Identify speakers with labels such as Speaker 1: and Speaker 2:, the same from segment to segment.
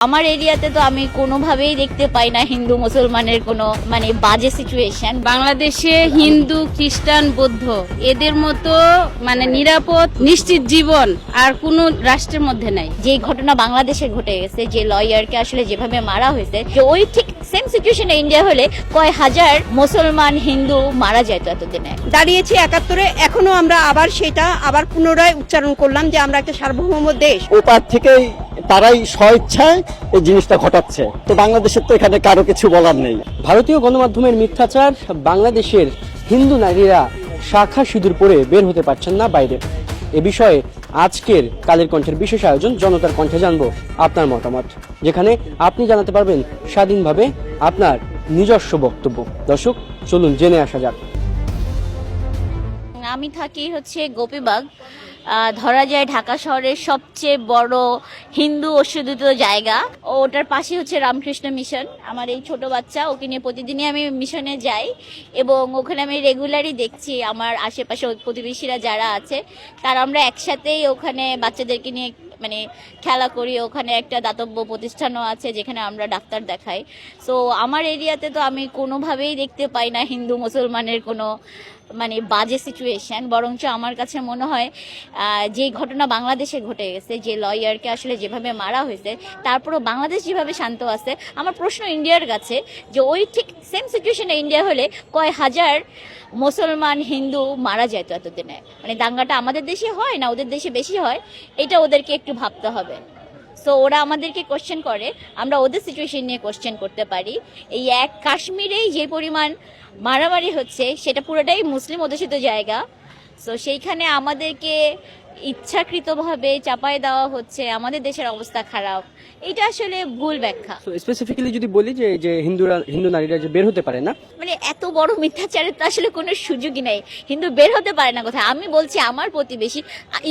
Speaker 1: আমার এরিয়াতে তো আমি কোনোভাবেই দেখতে পাই না হিন্দু মুসলমানের কোনো মানে বাজে সিচুয়েশন
Speaker 2: বাংলাদেশে হিন্দু খ্রিস্টান বৌদ্ধ এদের মতো মানে নিরাপদ নিশ্চিত জীবন আর কোনো রাষ্ট্রের মধ্যে নাই।
Speaker 1: যে ঘটনা বাংলাদেশে ঘটে গেছে যে লয়ারকে আসলে যেভাবে মারা হয়েছে যে ওই ঠিক সেম সিচুয়েশনে ইন্ডিয়া হলে কয় হাজার মুসলমান হিন্দু মারা যায় যেত এতদিনে।
Speaker 3: দাঁড়িয়েছি একাত্তরে এখনও আমরা আবার সেটা আবার পুনরায় উচ্চারণ করলাম যে আমরা একটা সার্বভৌম দেশ।
Speaker 4: ওপার থেকেই তারাই স্বইচ্ছায় এই জিনিসটা ঘটাচ্ছে। তো বাংলাদেশের তো এখানে কারও কিছু বলার নেই।
Speaker 5: ভারতীয় গণমাধ্যমের মিথ্যাচার বাংলাদেশের হিন্দু নারীরা শাখা সিঁদুর পরে বের হতে পারছেন না বাইরে। এ বিষয়ে আজকের কালের কণ্ঠের বিশেষ আয়োজন জনতার কণ্ঠে জানব আপনার মতামত। যেখানে আপনি জানাতে পারবেন স্বাধীনভাবে আপনার নিজস্ব বক্তব্য। দর্শক, চলুন জেনে আসা যাক।
Speaker 1: আমি থাকি হচ্ছে গোপীবাগ। ধরা যায় ঢাকা শহরের সবচেয়ে বড় হিন্দু অশোধিত জায়গা। ও, ওটার পাশে হচ্ছে রামকৃষ্ণ মিশন। আমার এই ছোট বাচ্চা, ওকে নিয়ে প্রতিদিনই আমি মিশনে যাই এবং ওখানে আমি রেগুলারই দেখছি আমার আশেপাশে প্রতিবেশীরা যারা আছে, তারা আমরা একসাথেই ওখানে বাচ্চাদেরকে নিয়ে মানে খেলা করি, ওখানে একটা দাতব্য প্রতিষ্ঠানও আছে যেখানে আমরা ডাক্তার দেখাই। সো আমার এরিয়াতে তো আমি কোনোভাবেই দেখতে পাই না হিন্দু মুসলমানের কোনো মানে বাজে সিচুয়েশান বরঞ্চ আমার কাছে মনে হয় যে ঘটনা বাংলাদেশে ঘটে গেছে, যে লয়ারকে আসলে যেভাবে মারা হয়েছে, তারপরও বাংলাদেশ যেভাবে শান্ত আছে, আমার প্রশ্ন ইন্ডিয়ার কাছে যে ওই ঠিক সেম সিচুয়েশনে ইন্ডিয়া হলে কয় হাজার মুসলমান, হিন্দু মারা যায় যেত এতদিনে? মানে দাঙ্গাটা আমাদের দেশে হয় না ওদের দেশে বেশি হয়? এটা ওদেরকে একটু ভাবতে হবে। সো ওরা আমাদেরকে কোশ্চেন করে, আমরা ওদের সিচুয়েশন নিয়ে কোশ্চেন করতে পারি। এই এক কাশ্মীরেই যে পরিমাণ মারামারি হচ্ছে, সেটা পুরোটাই মুসলিম অধ্যুষিত জায়গা। সো সেইখানে আমাদেরকে ইচ্ছাকৃতভাবে চাপায় দেওয়া হচ্ছে আমাদের দেশের অবস্থা খারাপ। এটা আসলে ভুল ব্যাখ্যা।
Speaker 5: স্পেসিফিক্যালি যদি বলি যে যে হিন্দুরা হিন্দু নারীরা যে বের হতে পারে না?
Speaker 1: মানে এত বড় মিথ্যাচারের তো আসলে কোনো সুযোগই নেই। হিন্দু বের হতে পারে না কোথায়? আমি বলছি আমার প্রতিবেশী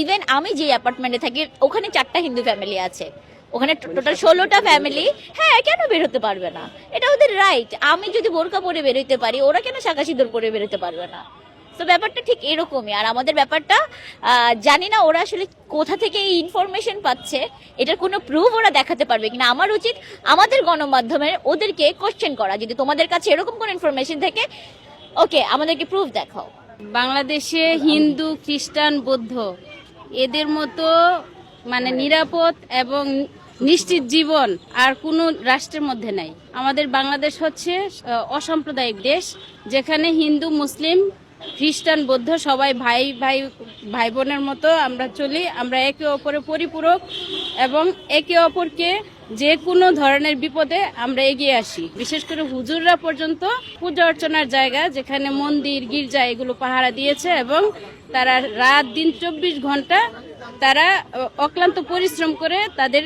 Speaker 1: ইভেন আমি যে অ্যাপার্টমেন্টে থাকি ওখানে চারটা হিন্দু ফ্যামিলি আছে। ওখানে টোটাল ষোলোটা ফ্যামিলি হ্যাঁ কেন বের হতে পারবে না? এটা ওদের রাইট আমি যদি বোরকা পরে বেরোতে পারি ওরা কেন শাখা সিঁদুর পরে বেরোতে পারবে না? তো ব্যাপারটা ঠিক এরকমই। আর আমাদের ব্যাপারটা জানি না ওরা আসলে কোথা থেকে এই ইনফরমেশন পাচ্ছে। এটার কোনো প্রুফ ওরা দেখাতে পারবে কিনা। আমার উচিত আমাদের গণমাধ্যমের ওদেরকে কোশ্চেন করা। যদি তোমাদের কাছে এরকম কোনো ইনফরমেশন থেকে ওকে আমাদেরকে প্রুফ দেখাও।
Speaker 2: বাংলাদেশে হিন্দু, খ্রিস্টান, বৌদ্ধ, এদের মতো মানে নিরাপদ এবং নিশ্চিত জীবন আর কোনো রাষ্ট্রের মধ্যে নাই। আমাদের বাংলাদেশ হচ্ছে অসাম্প্রদায়িক দেশ, যেখানে হিন্দু, মুসলিম খ্রিস্টান, বৌদ্ধ সবাই ভাই ভাই ভাই বোনের মতো আমরা চলি। আমরা একে অপরে পরিপূরক এবং একে অপরকে যে কোনো ধরনের বিপদে আমরা এগিয়ে আসি। বিশেষ করে হুজুররা পর্যন্ত পূজা অর্চনার জায়গা, যেখানে মন্দির, গির্জা এগুলো পাহারা দিয়েছে এবং তারা রাত দিন চব্বিশ ঘণ্টা তারা অক্লান্ত পরিশ্রম করে তাদের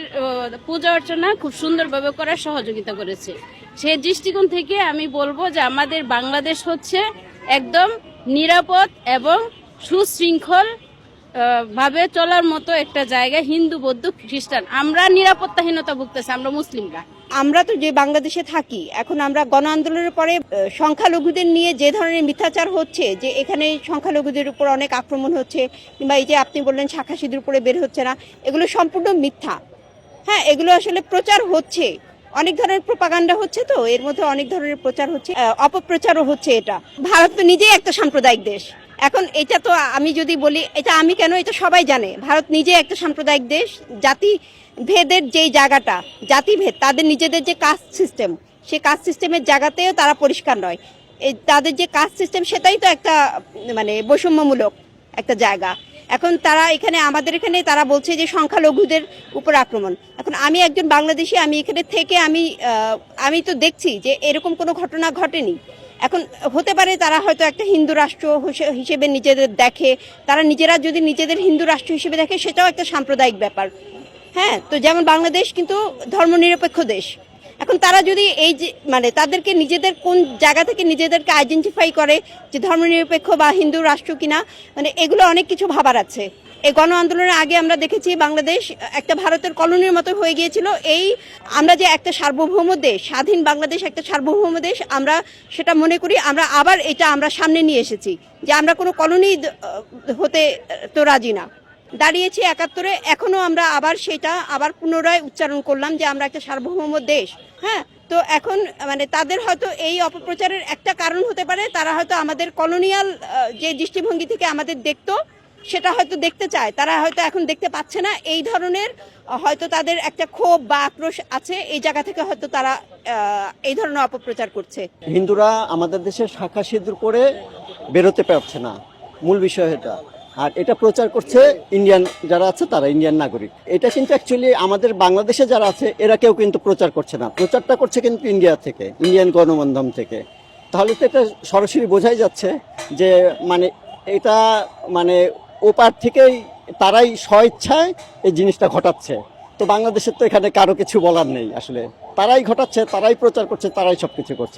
Speaker 2: পূজা অর্চনা খুব সুন্দরভাবে করার সহযোগিতা করেছে। সেই দৃষ্টিকোণ থেকে আমি বলব যে আমাদের বাংলাদেশ হচ্ছে একদম নিরাপদ এবং সুশৃঙ্খল ভাবে চলার মতো একটা জায়গা হিন্দু, বৌদ্ধ, খ্রিস্টান। আমরা নিরাপত্তাহীনতা ভুগতেছি, আমরা মুসলিমরা।
Speaker 3: আমরা তো যে বাংলাদেশে থাকি, এখন আমরা গণ আন্দোলনের পরে সংখ্যালঘুদের নিয়ে যে ধরনের মিথ্যাচার হচ্ছে, যে এখানে সংখ্যালঘুদের উপর অনেক আক্রমণ হচ্ছে, কিংবা এই যে আপনি বললেন শাখা সিঁদুর উপরে বের হচ্ছে না, এগুলো সম্পূর্ণ মিথ্যা। হ্যাঁ এগুলো আসলে প্রচার হচ্ছে। অনেক ধরনের প্রপাগান্ডা হচ্ছে তো, এর মধ্যে অনেক ধরনের প্রচার হচ্ছে অপপ্রচারও হচ্ছে এটা। ভারত তো নিজেই একটা সাম্প্রদায়িক দেশ। এখন এটা তো আমি যদি বলি, এটা আমি কেন এটা সবাই জানে। ভারত নিজে একটা সাম্প্রদায়িক দেশ, জাতি ভেদের যেই জায়গাটা জাতিভেদ তাদের নিজেদের যে কাস্ট সিস্টেম সেই কাস্ট সিস্টেমের জায়গাতেও তারা পরিষ্কার নয়। তাদের যে কাস্ট সিস্টেম, সেটাই তো একটা মানে বৈষম্যমূলক একটা জায়গা। এখন তারা এখানে, আমাদের এখানে তারা বলছে যে সংখ্যালঘুদের উপর আক্রমণ। এখন আমি একজন বাংলাদেশি, আমি এখানে থেকে আমি আমি তো দেখছি যে এরকম কোনো ঘটনা ঘটেনি। এখন হতে পারে তারা হয়তো একটা হিন্দু রাষ্ট্র হিসেবে নিজেদের দেখে, তারা নিজেরা যদি নিজেদের হিন্দু রাষ্ট্র হিসেবে দেখে, সেটাও একটা সাম্প্রদায়িক ব্যাপার। হ্যাঁ তো যেমন বাংলাদেশ কিন্তু ধর্মনিরপেক্ষ দেশ। এখন তারা যদি এই যে মানে তাদেরকে নিজেদের কোন জায়গা থেকে নিজেদেরকে আইডেন্টিফাই করে যে ধর্মনিরপেক্ষ বা হিন্দু রাষ্ট্র কিনা মানে এগুলো অনেক কিছু ভাবার আছে। এই গণ আন্দোলনের আগে আমরা দেখেছি বাংলাদেশ একটা ভারতের কলোনির মতো হয়ে গিয়েছিল। এই আমরা যে একটা সার্বভৌম দেশ, স্বাধীন বাংলাদেশ একটা সার্বভৌম দেশ, আমরা সেটা মনে করি, আমরা আবার এটা আমরা সামনে নিয়ে এসেছি। যে আমরা কোনো কলোনি হতে তো রাজি না। দাঁড়িয়েছি একাত্তরে, এখনও আমরা আবার সেটা আবার পুনরায় উচ্চারণ করলাম যে আমরা একটা সার্বভৌম দেশ হ্যাঁ? তো এখন মানে তাদের হয়তো এই অপপ্রচারের একটা কারণ হতে পারে, তারা হয়তো আমাদের কলোনিয়াল যে দৃষ্টিভঙ্গি থেকে আমাদের দেখতো, সেটা হয়তো দেখতে চায়। তারা হয়তো এখন দেখতে পাচ্ছে না, এই ধরনের, হয়তো তাদের একটা ক্ষোভ বা আক্রোশ আছে, এই জায়গা থেকে হয়তো তারা এই ধরনের অপপ্রচার করছে।
Speaker 4: হিন্দুরা আমাদের দেশে শাখা সিঁদুর করে বেরোতে পারছে না, মূল বিষয় এটা। আর এটা প্রচার করছে ইন্ডিয়ান যারা আছে, তারা ইন্ডিয়ান নাগরিক। এটা কিন্তু অ্যাকচুয়ালি আমাদের বাংলাদেশে যারা আছে, এরা কেউ কিন্তু প্রচার করছে না। প্রচারটা করছে কিন্তু ইন্ডিয়া থেকে ইন্ডিয়ান গণমাধ্যম থেকে। তাহলে তো এটা সরাসরি বোঝাই যাচ্ছে যে মানে এটা মানে ওপার থেকেই তারাই স্বইচ্ছায় এই জিনিসটা ঘটাচ্ছে। তো বাংলাদেশের তো এখানে কারও কিছু বলার নেই আসলে। তারাই ঘটাচ্ছে, তারাই প্রচার করছে, তারাই সব কিছু করছে।